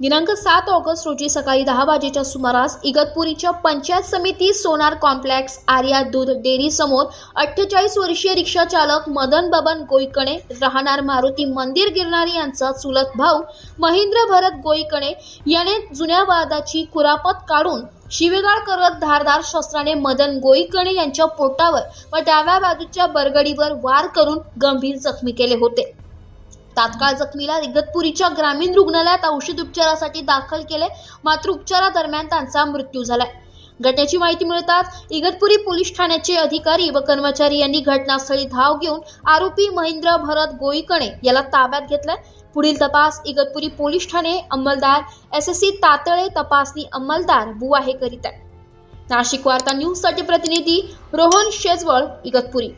दिनांक सात ऑगस्ट रोजी सकाळी दहा वाजेच्या सुमारास इगतपुरीच्या पंचायत समिती सोनार कॉम्प्लेक्स आर्या दूध डेअरी समोर अठ्ठेचाळीस वर्षीय रिक्षा चालक मदन बबन गोईकणे राहणार मारुती मंदिर गिरणारी यांचा चुलत भाऊ महेंद्र भरत गोईकणे याने जुन्या वादाची कुरापत काढून शिवेगाळ करत धारदार शस्त्राने मदन गोईकणे यांच्या पोटावर व डाव्या बाजूच्या बरगडीवर वार करून गंभीर जखमी केले होते. तात्काळ जखमीला इगतपुरीच्या ग्रामीण रुग्णालयात औषध उपचारासाठी दाखल केले. मात्र उपचारादरम्यान त्यांचा मृत्यू झालाय. घटनेची माहिती मिळताच इगतपुरी पोलीस ठाण्याचे अधिकारी व कर्मचारी यांनी घटनास्थळी धाव घेऊन आरोपी महेंद्र भरत गोईकणे याला ताब्यात घेतलाय. पुढील तपास इगतपुरी पोलीस ठाणे अंमलदार एस एस सी तातळे तपासणी अंमलदार बुवा हे करीत आहे. नाशिक वार्ता न्यूजसाठी प्रतिनिधी रोहन शेजवळ इगतपुरी.